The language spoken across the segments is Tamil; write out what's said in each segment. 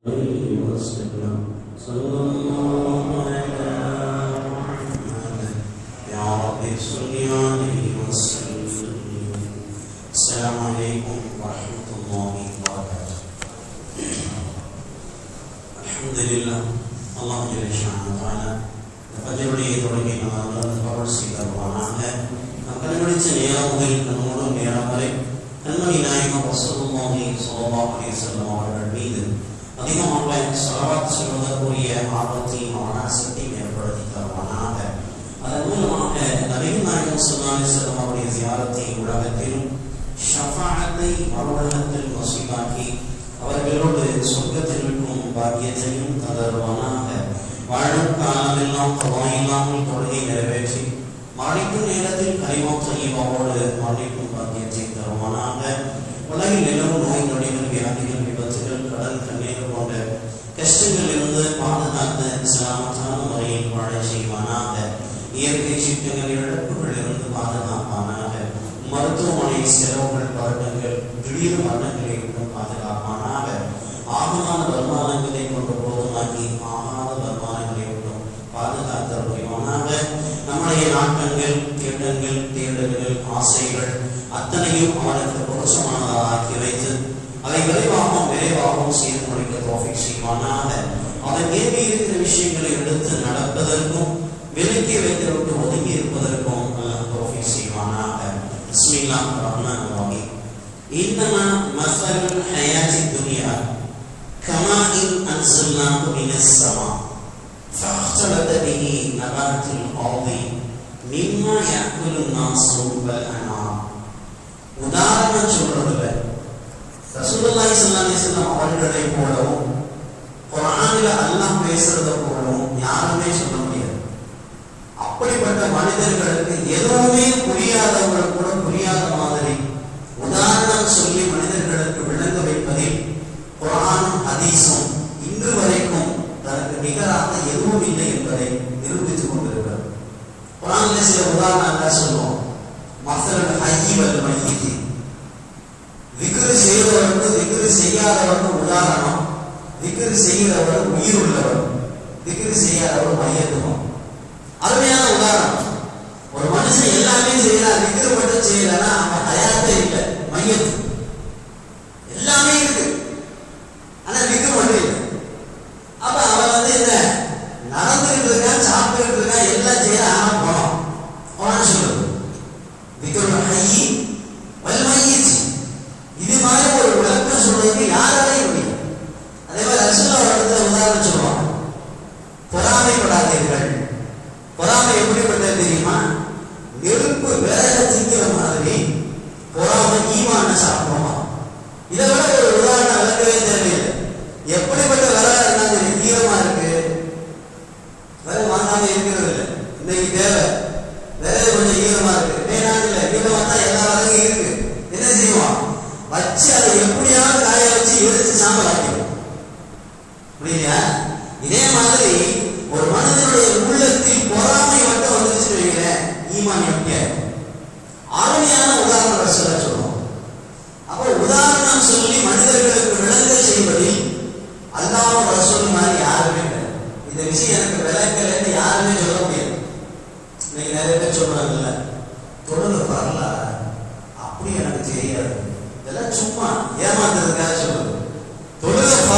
وسلم صلى الله على محمد يا رب صل عليه وسلم السلام عليكم ورحمة الله وبركاته الحمد لله الله جل شانه وتعالى തകതിയുടെ തുടങ്ങി പ്രവർത്തിക്കാറുമാണ് തകതിവിളിച്ച നേതാവുകൾ നമ്മോട് നേടാതെ നന്മയിലായ്മ വസ്തുമോഹി സോമാ അലൈഹി സ്വലം അവരുടെ മീത് வசூலுமாகி சோபாக செல்லும் அதிகமாக சலவாத் சொல்வதற்குரிய ஆர்வத்தையும் அவனாசத்தையும் ஏற்படுத்தி தருவானாக. அதன் மூலமாக நவீன நாயகம் சொல்லாலே செல்லும் அவருடைய தியாரத்தை உலகத்திலும் ஷஃபாகத்தை மறுடகத்தில் வசூலாக்கி அவர்களோடு சொர்க்கத்தில் இருக்கும் பாக்கியத்தையும் தருவானாக வாழும் காலமெல்லாம் கவாயில்லாமல் தொழுகை நிறைவேற்றி மாடிக்கும் நேரத்தில் கரிமாத்தையும் அவரோடு மறைக்கும் பாக்கியத்தை தருவானாக. உலகில் நிலவும் நோய் நொடிகள் வியாதிகள் விபத்துகள் கடல் கண்ணீர் கஷ்டங்களிலிருந்து பாதுகாத்த சலாமத்தான முறையில் வாழ செய்வானாக. இயற்கை சீட்டங்கள் இழப்புகளிலிருந்து பாதுகாப்பானாக. மருத்துவமனை செலவுகள் வருடங்கள் திடீர் மரணங்களை கொண்டு பாதுகாப்பானாக. ஆகமான வருமானங்களை கொண்டு போதுமாக்கி ஆகாத வருமானங்களை கொண்டும் பாதுகாத்த புரிவானாக நம்முடைய நாட்டங்கள் திட்டங்கள் தேடல்கள் ஆசைகள் அத்தனையும் அவனுக்கு பொருசமானதாக ஆக்கி வைத்து அதை விரைவாகவும் விரைவாகவும் செய்து முடிக்க தோஃபிக் செய்வானாக அவன் ஏறி இருக்கிற விஷயங்களை எடுத்து நடப்பதற்கும் விலக்கி வைத்துவிட்டு ஒதுங்கி இருப்பதற்கும் அல்லாஹ் தோஃபிக் செய்வானாக பிஸ்மில்லாஹ் ரஹ்மான் ரஹீம் إنما مثل الحياة الدنيا كماء أنزلناه من السماء فاختلط به نبات الأرض مما يأكل الناس والأنعام இதே மாதிரி ஒரு மனிதனுடைய உள்ளத்தில் பொறாமை மட்டும் வந்துருச்சு வைங்களேன் ஈமான் எப்படி அருமையான உதாரணம் சொல்ல சொல்லுவோம் அப்போ உதாரணம் சொல்லி மனிதர்களுக்கு விளங்க செய்வதில் அல்லாஹ் ரசூல் மாதிரி யாருமே இல்லை. இந்த விஷயம் எனக்கு விளக்கலைன்னு யாருமே சொல்ல முடியாது. இன்னைக்கு நிறைய பேர் சொல்றாங்கல்ல தொழுக வரல அப்படி எனக்கு தெரியாது. இதெல்லாம் சும்மா ஏமாத்துறதுக்காக சொல்றது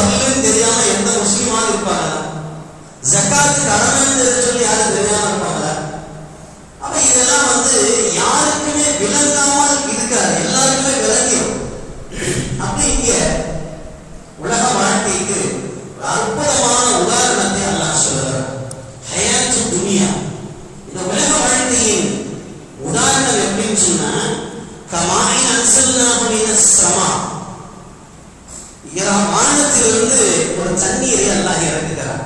தொழுக தெரியாம எந்த முஸ்லீமாவது இருப்பாங்க ஜக்காத்து கடமைன்னு சொல்லி யாரும் தெரியாம இருப்பாங்க அப்ப இதெல்லாம் வந்து யாருக்குமே விளங்காமல் இருக்காது எல்லாருக்குமே விளங்கிடும் அப்படி இங்க உலக வாழ்க்கைக்கு அற்புதமான உதாரணத்தை அல்லாஹ் சொல்லுகிறார் ஹயாத்து துனியா இந்த உலக வாழ்க்கையின் உதாரணம் எப்படின்னு சொன்னா கமாய் அன்சல்னாஹு சமா வானத்திலிருந்து ஒரு தண்ணீரை அல்லாஹ் இறக்குகிறார்.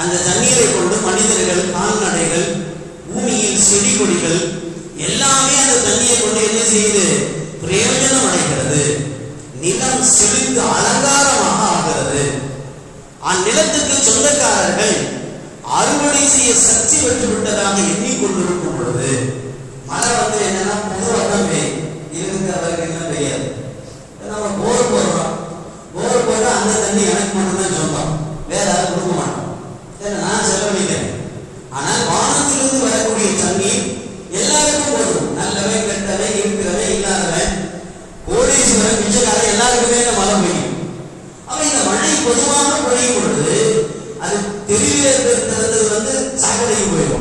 அந்த தண்ணீரை கொண்டு மனிதர்கள் கால்நடைகள் பூமியில் செடி கொடிகள் எல்லாமே அந்த தண்ணியை கொண்டு என்ன செய்யுது? பிரயோஜனம் அடைகிறது. நிலம் செழித்து அலங்காரமாக ஆகிறது. அந்நிலத்துக்கு சொந்தக்காரர்கள் அறுவடை செய்ய சக்தி பெற்று விட்டதாக எண்ணிக்கொண்டிருக்கும் பொழுது say you will.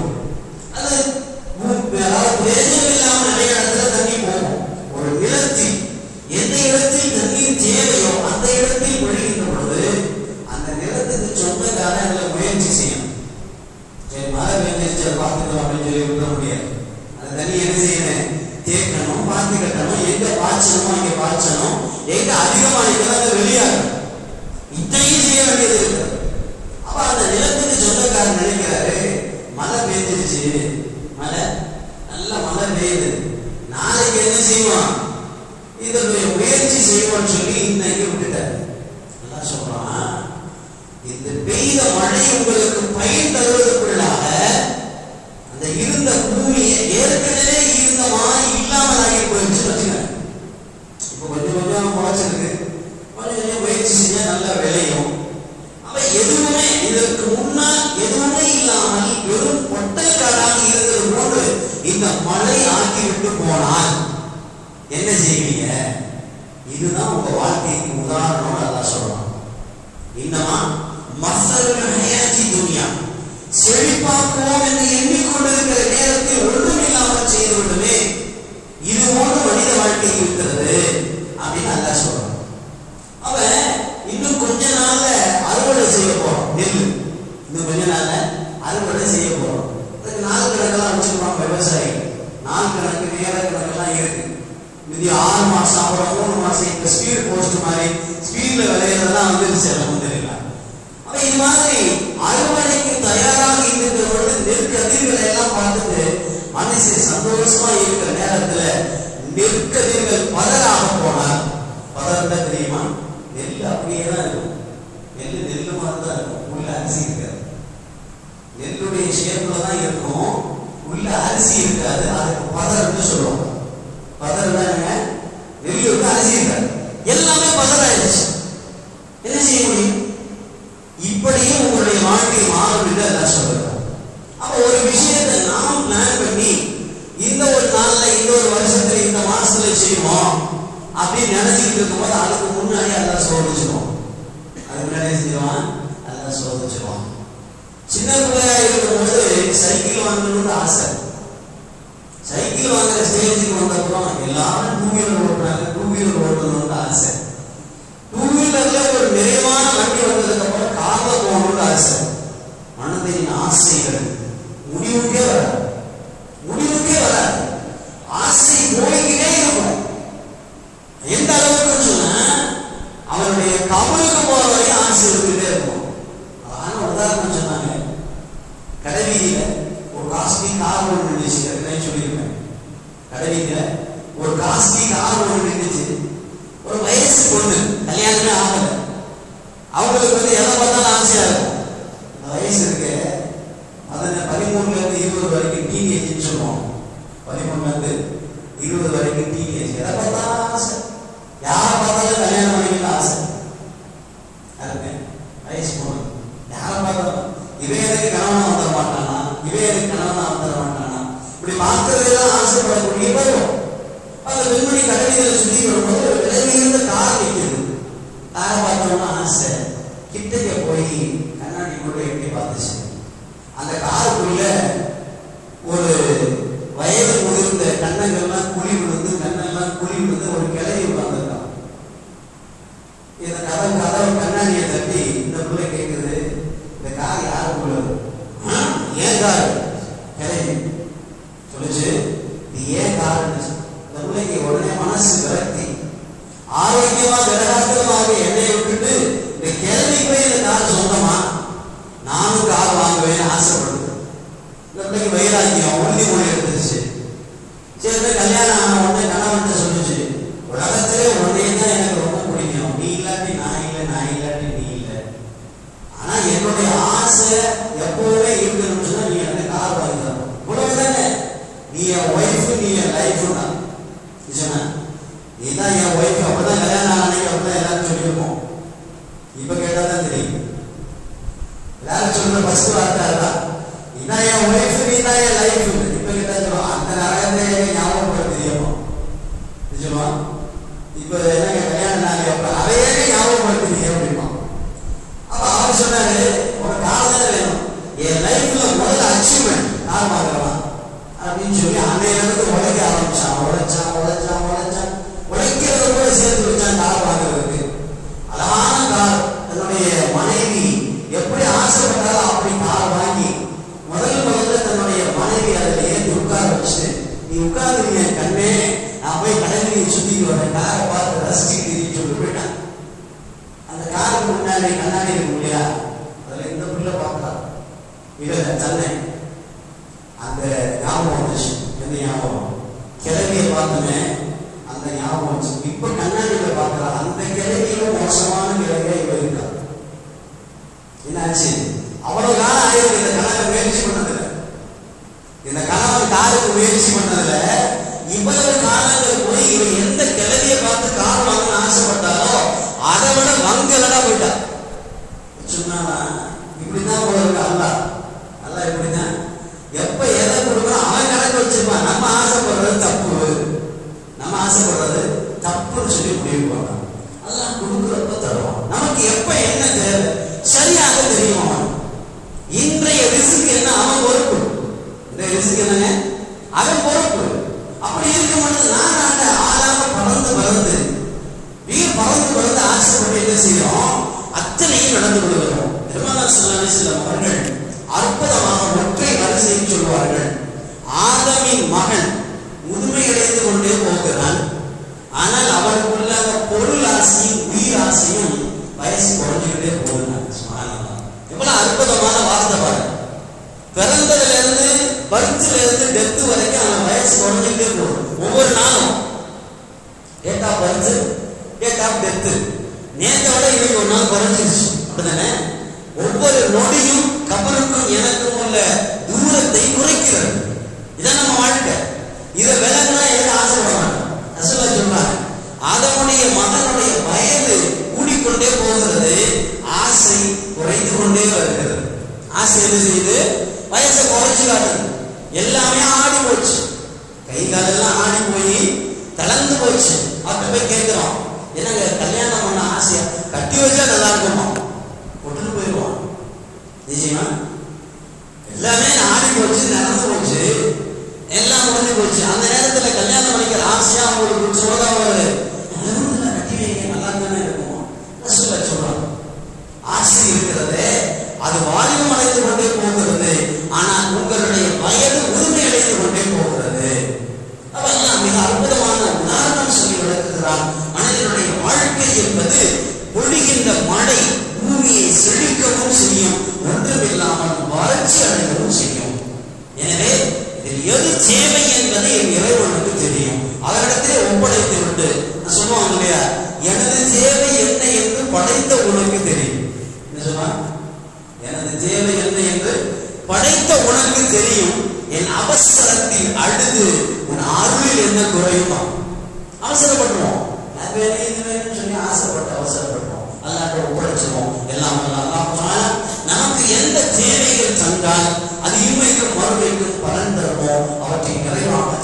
this way வெளியில ஒரு காஸ்ட்லி கார் ஒன்று இருந்துச்சு. ஒரு வயசு பொண்ணு கல்யாணமே ஆகல. அவங்களுக்கு வந்து எதை பார்த்தாலும் ஆசையா இருக்கும். அந்த வயசு இருக்கு அதுல பதிமூணுல இருந்து இருபது வரைக்கும் டீனேஜ்னு சொல்லுவோம். பதிமூணுல இருந்து இருபது வரைக்கும் டீனேஜ் எதை பார்த்தாலும் ஆசை. யாரை பார்த்தாலும் கல்யாணம் பண்ணிக்கணும் ஆசை. யாருங்க வயசு பொண்ணு. யாரை பார்த்தாலும். இவன் எதுக்கு கணவனா வந்துட மாட்டானா? இவன் எதுக்கு கணவனா வந்துட மாட்டான்? பார்க்கவே தான் ஆசைப்படக்கூடிய பயம் அந்த வெண்மணி சுற்றி வரும்போது கார் நிற்குது காரை பார்த்தோம்னா ஆசை. கிட்டக்க போய் கண்ணாடி கொண்டு எட்டி பார்த்துச்சு. அந்த காருக்குள்ள கேட்போம் நிஜமா? இப்ப என்ன கல்யாணம் நாள் அப்ப அதையே ஞாபகப்படுத்துறீங்க அப்படிமா? அப்ப அவர் சொன்னாரு ஒரு காலம் வேணும். என் லைஃப்ல முதல்ல அச்சீவ்மெண்ட் நான் சொல்லி அல்லாஹ் கொடுக்குறப்ப தருவான் நமக்கு எப்ப என்ன தேவை சரியாக தெரியும் அவன் இன்றைய ரிசுக்கு என்ன அவன் பொறுப்பு இந்த ரிசுக்கு என்னங்க அவன் பொறுப்பு அப்படி இருக்கும் பொழுது நான் அந்த ஆளாக பறந்து பறந்து நீர் பறந்து பறந்து ஆசைப்பட்டு என்ன செய்யறோம் அத்தனையும் நடந்து கொள்கிறோம் திருமலா சொல்லாமே சில அவர்கள் அற்புதமாக ஒற்றை வரிசையில் சொல்வார்கள். ஆதமின் மகன் தூரத்தை இதான் நம்ம வாழ்க்கை. இதை விலகுனா எனக்கு ஆசைப்படுறாங்க மாட்டோம் ரசூலா சொல்றாங்க அதனுடைய மகனுடைய வயது கூடிக்கொண்டே போகிறது. ஆசை குறைந்து கொண்டே வருகிறது. ஆசை என்ன செய்யுது? வயசை குறைஞ்சு காட்டுது. எல்லாமே ஆடி போச்சு. கை காலெல்லாம் ஆடி போய் தளர்ந்து போச்சு. அப்ப போய் கேட்கிறோம் என்னங்க கல்யாணம் பண்ண ஆசையா? கட்டி வச்சா நல்லா இருக்குமா? விட்டுட்டு போயிடுவான் நிச்சயமா? எல்லாமே போச்சு நடந்து போச்சு எல்லாம் முடிஞ்சு போச்சு. அந்த நேரத்துல கல்யாணம் பண்ணிக்கிற ஆசையா அவங்களுக்கு சோதா வருது என்ன குறையுமா அவசரப்படுவோம் அது இது வேணும்னு சொல்லி ஆசைப்பட்டு அவசரப்படுவோம். அல்லாட்ட ஒப்படைச்சிருவோம் எல்லாம் அல்லாஹ் நமக்கு எந்த தேவைகள் தந்தால் அது இன்மைக்கும் மறுமைக்கும் பலன் தருமோ அவற்றை நிறைவாக